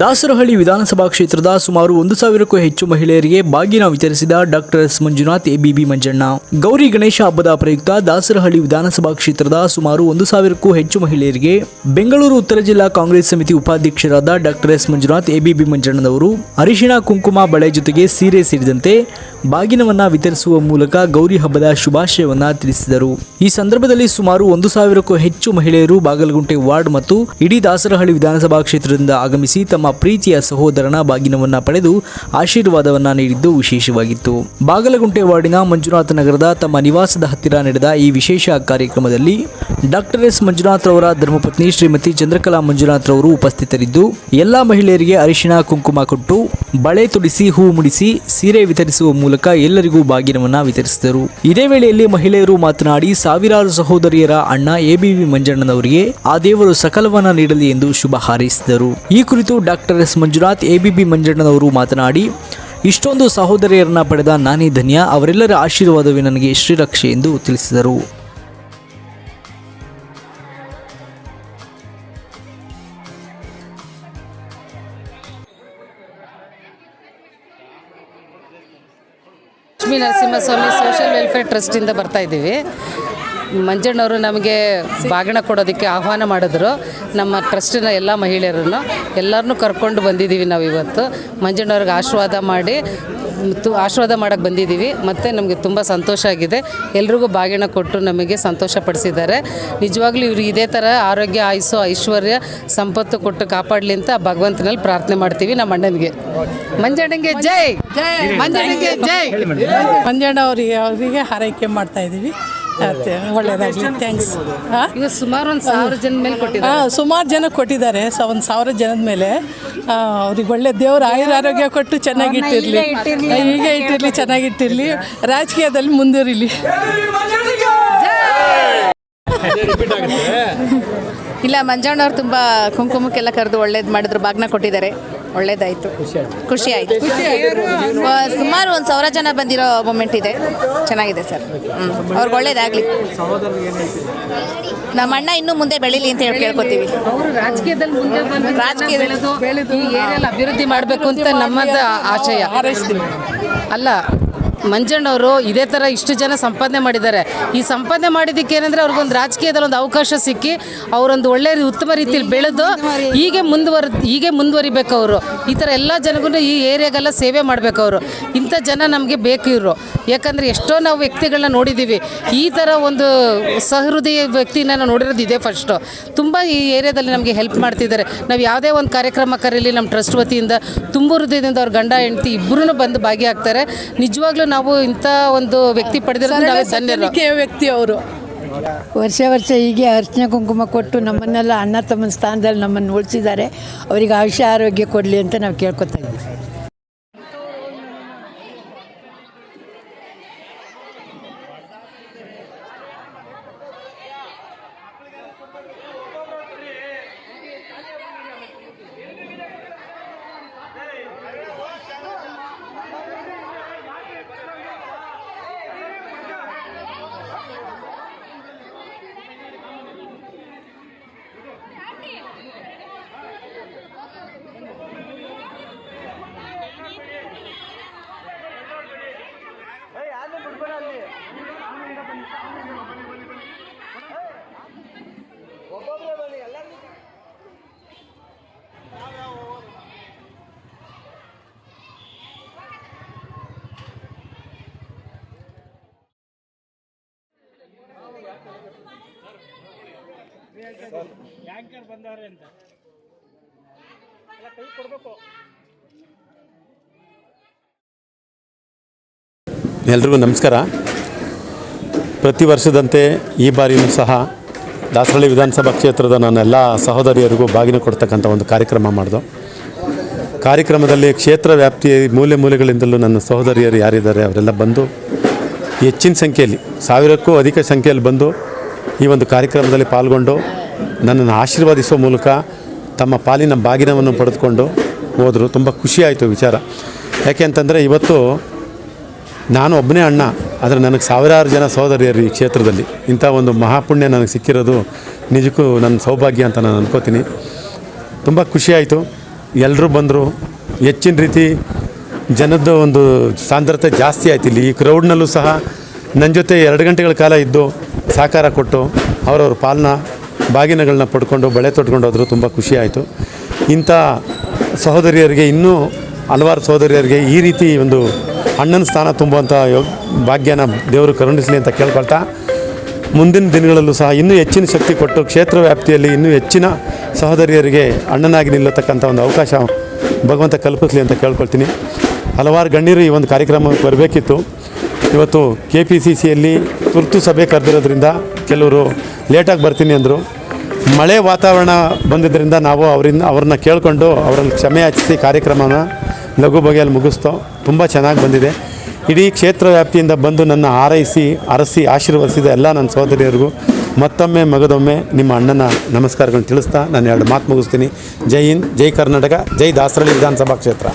ದಾಸರಹಳ್ಳಿ ವಿಧಾನಸಭಾ ಕ್ಷೇತ್ರದ ಸುಮಾರು ಒಂದು ಸಾವಿರಕ್ಕೂ ಹೆಚ್ಚು ಮಹಿಳೆಯರಿಗೆ ಬಾಗಿನ ವಿತರಿಸಿದ doctor S Manjunath ABB Manjanna. Gauri Ganesha ಹಬ್ಬದ ಪ್ರಯುಕ್ತ ದಾಸರಹಳ್ಳಿ ವಿಧಾನಸಭಾ ಕ್ಷೇತ್ರದ ಸುಮಾರು ಒಂದು ಸಾವಿರಕ್ಕೂ ಹೆಚ್ಚು ಮಹಿಳೆಯರಿಗೆ ಬೆಂಗಳೂರು ಉತ್ತರ ಜಿಲ್ಲಾ ಕಾಂಗ್ರೆಸ್ ಸಮಿತಿ ಉಪಾಧ್ಯಕ್ಷರಾದ ಡಾಕ್ಟರ್ ಎಸ್ ಮಂಜುನಾಥ್ ಎಬಿಬಿ ಮಂಜಣ್ಣನವರು ಅರಿಶಿಣ ಕುಂಕುಮ ಬಳೆ ಜೊತೆಗೆ ಸೀರೆ ಸೇರಿದಂತೆ ಬಾಗಿನವನ್ನ ವಿತರಿಸುವ ಮೂಲಕ ಗೌರಿ ಹಬ್ಬದ ಶುಭಾಶಯವನ್ನ ತಿಳಿಸಿದರು. ಈ ಸಂದರ್ಭದಲ್ಲಿ ಸುಮಾರು ಒಂದು ಸಾವಿರಕ್ಕೂ ಹೆಚ್ಚು ಮಹಿಳೆಯರು ಬಾಗಲಗುಂಟೆ ವಾರ್ಡ್ ಮತ್ತು ಇಡೀ ದಾಸರಹಳ್ಳಿ ವಿಧಾನಸಭಾ ಕ್ಷೇತ್ರದಿಂದ ಆಗಮಿಸಿ ತಮ್ಮ ಪ್ರೀತಿಯ ಸಹೋದರನ ಬಾಗಿನವನ್ನು ಪಡೆದು ಆಶೀರ್ವಾದವನ್ನು ನೀಡಿದ್ದು ವಿಶೇಷವಾಗಿತ್ತು. ಬಾಗಲಗುಂಟೆ ವಾರ್ಡಿನ ಮಂಜುನಾಥ ನಗರದ ತಮ್ಮ ನಿವಾಸದ ಹತ್ತಿರ ನಡೆದ ಈ ವಿಶೇಷ ಕಾರ್ಯಕ್ರಮದಲ್ಲಿ ಡಾಕ್ಟರ್ ಎಸ್. ಮಂಜುನಾಥ್ ರವರ ಧರ್ಮಪತ್ನಿ ಶ್ರೀಮತಿ ಚಂದ್ರಕಲಾ ಮಂಜುನಾಥ್ ರವರು ಉಪಸ್ಥಿತರಿದ್ದು, ಎಲ್ಲಾ ಮಹಿಳೆಯರಿಗೆ ಅರಿಶಿಣ, ಕುಂಕುಮ ಕೊಟ್ಟು ಬಳೆ ತೊಡಿಸಿ, ಹೂ ಮುಡಿಸಿ, ಸೀರೆ ವಿತರಿಸುವ ಮೂಲಕ ಎಲ್ಲರಿಗೂ ಬಾಗಿನವನ್ನು ವಿತರಿಸಿದರು. ಇದೇ ವೇಳೆಯಲ್ಲಿ ಮಹಿಳೆಯರು ಮಾತನಾಡಿ, ಸಾವಿರಾರು ಸಹೋದರಿಯರ ಅಣ್ಣ ಎಬಿವಿ ಮಂಜಣ್ಣನವರಿಗೆ ಆ ದೇವರು ಸಕಲವನ್ನ ನೀಡಲಿ ಎಂದು ಶುಭ ಹಾರೈಸಿದರು. ಈ ಕುರಿತು ಡಾಕ್ಟರ್ ಎಸ್ ಮಂಜುನಾಥ್ ಎಬಿಬಿ ಮಂಜಣ್ಣನವರು ಮಾತನಾಡಿ, ಇಷ್ಟೊಂದು ಸಹೋದರಿಯರನ್ನ ಪಡೆದ ನಾನಿ ಧನ್ಯ ಅವರೆಲ್ಲರ ಆಶೀರ್ವಾದವೇ ನನಗೆ ಶ್ರೀರಕ್ಷೆ ಎಂದು ತಿಳಿಸಿದರು. ಲಕ್ಷ್ಮೀ ನರಸಿಂಹಸ್ವಾಮಿ ಸೋಷಿಯಲ್ ವೆಲ್ಫೇರ್ ಟ್ರಸ್ಟಿಂದ ಬರ್ತಾ ಇದ್ದೀವಿ. ಮಂಜಣ್ಣವರು ನಮಗೆ ಬಾಗಿಣ ಕೊಡೋದಕ್ಕೆ ಆಹ್ವಾನ ಮಾಡಿದ್ರು. ನಮ್ಮ ಟ್ರಸ್ಟಿನ ಎಲ್ಲ ಮಹಿಳೆಯರನ್ನು ಎಲ್ಲರನ್ನೂ ಕರ್ಕೊಂಡು ಬಂದಿದ್ದೀವಿ ನಾವು ಇವತ್ತು. ಮಂಜಣ್ಣವ್ರಿಗೆ ಆಶೀರ್ವಾದ ಮಾಡಿ ತು ಆಶೀರ್ವಾದ ಮಾಡೋಕ್ಕೆ ಬಂದಿದ್ದೀವಿ. ಮತ್ತು ನಮಗೆ ತುಂಬ ಸಂತೋಷ ಆಗಿದೆ. ಎಲ್ರಿಗೂ ಬಾಗಿಣ ಕೊಟ್ಟು ನಮಗೆ ಸಂತೋಷ ಪಡಿಸಿದ್ದಾರೆ. ನಿಜವಾಗ್ಲೂ ಇವ್ರು ಇದೇ ಥರ ಆರೋಗ್ಯ ಆಯುಸ್ಸು ಐಶ್ವರ್ಯ ಸಂಪತ್ತು ಕೊಟ್ಟು ಕಾಪಾಡಲಿ ಅಂತ ಭಗವಂತನಲ್ಲಿ ಪ್ರಾರ್ಥನೆ ಮಾಡ್ತೀವಿ ನಮ್ಮ ಅಣ್ಣನಿಗೆ. ಮಂಜಣ್ಣಂಗೆ ಜೈ! ಮಂಜಣ್ಣಿಗೆ ಜೈ! ಮಂಜಣ್ಣ ಅವರಿಗೆ ಅವರಿಗೆ ಹಾರೈಕೆ ಮಾಡ್ತಾ ಇದ್ದೀವಿ. ಥ್ಯಾಂಕ್ಸ್ ಹಾಂ? ಈಗ ಸುಮಾರು ಒಂದು ಸಾವಿರ ಜನ ಮೇಲೆ ಕೊಟ್ಟಿದ್ದಾರೆ. ಹಾಂ ಸುಮಾರು ಜನ ಕೊಟ್ಟಿದ್ದಾರೆ. ಸ ಒಂದು ಸಾವಿರ ಜನದ ಮೇಲೆ. ಅವ್ರಿಗೆ ಒಳ್ಳೆ ದೇವ್ರ ಆಯುರ ಆರೋಗ್ಯ ಕೊಟ್ಟು ಚೆನ್ನಾಗಿಟ್ಟಿರಲಿ ಹೀಗೆ ಇಟ್ಟಿರಲಿ ಚೆನ್ನಾಗಿಟ್ಟಿರಲಿ ರಾಜಕೀಯದಲ್ಲಿ ಮುಂದುವರಿಲಿ. ಇಲ್ಲ ಮಂಜಣ್ಣವ್ರು ತುಂಬ ಕುಂಕುಮಕ್ಕೆಲ್ಲ ಕರೆದು ಒಳ್ಳೇದು ಮಾಡಿದ್ರು ಬಾಗ್ನ ಕೊಟ್ಟಿದ್ದಾರೆ. ಒಳ್ಳೇದಾಯಿತು. ಖುಷಿ ಆಯಿತು. ಸುಮಾರು ಒಂದು ಸಾವಿರ ಜನ ಬಂದಿರೋ ಮೂಮೆಂಟ್ ಇದೆ. ಚೆನ್ನಾಗಿದೆ ಸರ್. ಹ್ಞೂ ಅವ್ರಿಗೆ ಒಳ್ಳೇದಾಗಲಿ. ನಮ್ಮ ಅಣ್ಣ ಇನ್ನೂ ಮುಂದೆ ಬೆಳೀಲಿ ಅಂತ ಹೇಳಿ ಕೇಳ್ಕೊತೀವಿ. ರಾಜಕೀಯದಲ್ಲಿ ಅಭಿವೃದ್ಧಿ ಮಾಡಬೇಕು ಅಂತ ನಮ್ಮದ ಆಶಯ. ಹಾರೈಸ್ತೀವಿ ಅಲ್ಲ ಮಂಜಣ್ಣವರು ಇದೇ ಥರ ಇಷ್ಟು ಜನ ಸಂಪಾದನೆ ಮಾಡಿದ್ದಾರೆ. ಈ ಸಂಪಾದನೆ ಮಾಡಿದ್ದಕ್ಕೆ ಏನಂದರೆ ಅವ್ರಿಗೊಂದು ರಾಜಕೀಯದಲ್ಲಿ ಒಂದು ಅವಕಾಶ ಸಿಕ್ಕಿ ಅವರೊಂದು ಒಳ್ಳೆಯ ಉತ್ತಮ ರೀತಿಯಲ್ಲಿ ಬೆಳೆದು ಹೀಗೆ ಮುಂದುವರ್ ಹೀಗೆ ಮುಂದುವರಿಬೇಕು ಅವರು. ಈ ಥರ ಎಲ್ಲ ಜನಗೂ ಈ ಏರಿಯಾಗೆಲ್ಲ ಸೇವೆ ಮಾಡಬೇಕು ಅವರು. ಇಂಥ ಜನ ನಮಗೆ ಬೇಕು ಇವರು. ಯಾಕಂದರೆ ಎಷ್ಟೋ ನಾವು ವ್ಯಕ್ತಿಗಳನ್ನ ನೋಡಿದ್ದೀವಿ ಈ ಥರ ಒಂದು ಸಹೃದಯ ವ್ಯಕ್ತಿನ ನಾವು ನೋಡಿರೋದು ಇದೇ ಫಸ್ಟು ತುಂಬ ಈ ಏರಿಯಾದಲ್ಲಿ ನಮಗೆ ಹೆಲ್ಪ್ ಮಾಡ್ತಿದ್ದಾರೆ. ನಾವು ಯಾವುದೇ ಒಂದು ಕಾರ್ಯಕ್ರಮ ಕರೀಲಿ ನಮ್ಮ ಟ್ರಸ್ಟ್ ವತಿಯಿಂದ ತುಂಬ ಹೃದಯದಿಂದ ಅವ್ರ ಗಂಡ ಹೆಂಡತಿ ಇಬ್ಬರೂ ಬಂದು ಭಾಗಿಯಾಗ್ತಾರೆ. ನಿಜವಾಗ್ಲೂ ನಾವು ಇಂಥ ಒಂದು ವ್ಯಕ್ತಿ ಪಡೆದಿರೋದು ನಾವೇ ಧನ್ಯರು. ವ್ಯಕ್ತಿ ಅವರು. ವರ್ಷ ವರ್ಷ ಹೀಗೆ ಅರ್ಚನೆ ಕುಂಕುಮ ಕೊಟ್ಟು ನಮ್ಮನ್ನೆಲ್ಲ ಅಣ್ಣ ತಮ್ಮನ ಸ್ಥಾನದಲ್ಲಿ ನಮ್ಮನ್ನು ಉಳಿಸಿದ್ದಾರೆ. ಅವರಿಗೆ ಆಯುಷ್ಯ ಆರೋಗ್ಯ ಕೊಡಲಿ ಅಂತ ನಾವು ಕೇಳ್ಕೊತಾ ಇದ್ದೀವಿ. ಎಲ್ರಿಗೂ ನಮಸ್ಕಾರ. ಪ್ರತಿ ವರ್ಷದಂತೆ ಈ ಬಾರಿಯೂ ಸಹ ದಾಸರಳ್ಳಿ ವಿಧಾನಸಭಾ ಕ್ಷೇತ್ರದ ನನ್ನೆಲ್ಲ ಸಹೋದರಿಯರಿಗೂ ಬಾಗಿನ ಕೊಡ್ತಕ್ಕಂಥ ಒಂದು ಕಾರ್ಯಕ್ರಮ ಮಾಡಿದೆ. ಕಾರ್ಯಕ್ರಮದಲ್ಲಿ ಕ್ಷೇತ್ರ ವ್ಯಾಪ್ತಿಯ ಮೂಲೆ ಮೂಲೆಗಳಿಂದಲೂ ನನ್ನ ಸಹೋದರಿಯರು ಯಾರಿದ್ದಾರೆ ಅವರೆಲ್ಲ ಬಂದು ಹೆಚ್ಚಿನ ಸಂಖ್ಯೆಯಲ್ಲಿ, ಸಾವಿರಕ್ಕೂ ಅಧಿಕ ಸಂಖ್ಯೆಯಲ್ಲಿ ಬಂದು ಈ ಒಂದು ಕಾರ್ಯಕ್ರಮದಲ್ಲಿ ಪಾಲ್ಗೊಂಡು ನನ್ನನ್ನು ಆಶೀರ್ವಾದಿಸುವ ಮೂಲಕ ತಮ್ಮ ಪಾಲಿನ ಬಾಗಿನವನ್ನು ಪಡೆದುಕೊಂಡು ಹೋದರು. ತುಂಬ ಖುಷಿಯಾಯಿತು ವಿಚಾರ. ಯಾಕೆ ಅಂತಂದರೆ ಇವತ್ತು ನಾನು ಒಬ್ಬನೇ ಅಣ್ಣ, ಆದರೆ ನನಗೆ ಸಾವಿರಾರು ಜನ ಸಹೋದರಿಯರು ಈ ಕ್ಷೇತ್ರದಲ್ಲಿ. ಇಂಥ ಒಂದು ಮಹಾಪುಣ್ಯ ನನಗೆ ಸಿಕ್ಕಿರೋದು ನಿಜಕ್ಕೂ ನನ್ನ ಸೌಭಾಗ್ಯ ಅಂತ ನಾನು ಅನ್ಕೋತೀನಿ. ತುಂಬ ಖುಷಿಯಾಯಿತು ಎಲ್ಲರೂ ಬಂದರು. ಹೆಚ್ಚಿನ ರೀತಿ ಜನದ ಒಂದು ಸಾಂದ್ರತೆ ಜಾಸ್ತಿ ಆಯ್ತು ಇಲ್ಲಿ. ಈ ಕ್ರೌಡ್ನಲ್ಲೂ ಸಹ ನನ್ನ ಜೊತೆ ಎರಡು ಗಂಟೆಗಳ ಕಾಲ ಇದ್ದು ಸಹಕಾರ ಕೊಟ್ಟು ಅವರವ್ರ ಪಾಲನ ಬಾಗಿನಗಳನ್ನ ಪಡ್ಕೊಂಡು ಬಳೆ ತೊಟ್ಕೊಂಡು ಹೋದರು, ತುಂಬ ಖುಷಿಯಾಯಿತು ಇಂಥ ಸಹೋದರಿಯರಿಗೆ ಇನ್ನೂ ಹಲವಾರು ಸಹೋದರಿಯರಿಗೆ ಈ ರೀತಿ ಒಂದು ಅಣ್ಣನ ಸ್ಥಾನ ತುಂಬುವಂಥ ಯೋಗ, ಭಾಗ್ಯನ ದೇವರು ಕರುಣಿಸಲಿ ಅಂತ ಕೇಳ್ಕೊಳ್ತಾ, ಮುಂದಿನ ದಿನಗಳಲ್ಲೂ ಸಹ ಇನ್ನೂ ಹೆಚ್ಚಿನ ಶಕ್ತಿ ಕೊಟ್ಟು ಕ್ಷೇತ್ರ ವ್ಯಾಪ್ತಿಯಲ್ಲಿ ಇನ್ನೂ ಹೆಚ್ಚಿನ ಸಹೋದರಿಯರಿಗೆ ಅಣ್ಣನಾಗಿ ನಿಲ್ಲತಕ್ಕಂಥ ಒಂದು ಅವಕಾಶ ಭಗವಂತ ಕಲ್ಪಿಸಲಿ ಅಂತ ಕೇಳ್ಕೊಳ್ತೀನಿ. ಹಲವಾರು ಗಣ್ಯರು ಈ ಒಂದು ಕಾರ್ಯಕ್ರಮಕ್ಕೆ ಬರಬೇಕಿತ್ತು. ಇವತ್ತು ಕೆ ಪಿ ಸಿ ಸಿಯಲ್ಲಿ ತುರ್ತು ಸಭೆ ಕರೆದಿರೋದ್ರಿಂದ ಕೆಲವರು ಲೇಟಾಗಿ ಬರ್ತೀನಿ ಅಂದರು. ಮಳೆ ವಾತಾವರಣ ಬಂದಿದ್ದರಿಂದ ನಾವು ಅವರಿಂದ, ಅವ್ರನ್ನ ಕೇಳಿಕೊಂಡು ಅವರಲ್ಲಿ ಕ್ಷಮೆ ಹಚ್ಚಿಸಿ ಕಾರ್ಯಕ್ರಮನ ಲಘು ಬಗೆಯಲ್ಲಿ ಮುಗಿಸ್ತೋ. ತುಂಬ ಚೆನ್ನಾಗಿ ಬಂದಿದೆ. ಇಡೀ ಕ್ಷೇತ್ರ ವ್ಯಾಪ್ತಿಯಿಂದ ಬಂದು ನನ್ನ ಹಾರೈಸಿ, ಅರಸಿ, ಆಶೀರ್ವದಿಸಿದ ಎಲ್ಲ ನನ್ನ ಸಹೋದರಿಯರಿಗೂ ಮತ್ತೊಮ್ಮೆ ಮಗದೊಮ್ಮೆ ನಿಮ್ಮ ಅಣ್ಣನ ನಮಸ್ಕಾರಗಳನ್ನು ತಿಳಿಸ್ತಾ ನಾನು ಎರಡು ಮಾತು ಮುಗಿಸ್ತೀನಿ. ಜೈ ಹಿಂದ್, ಜೈ ಕರ್ನಾಟಕ, ಜೈ ದಾಸರಳ್ಳಿ ವಿಧಾನಸಭಾ ಕ್ಷೇತ್ರ.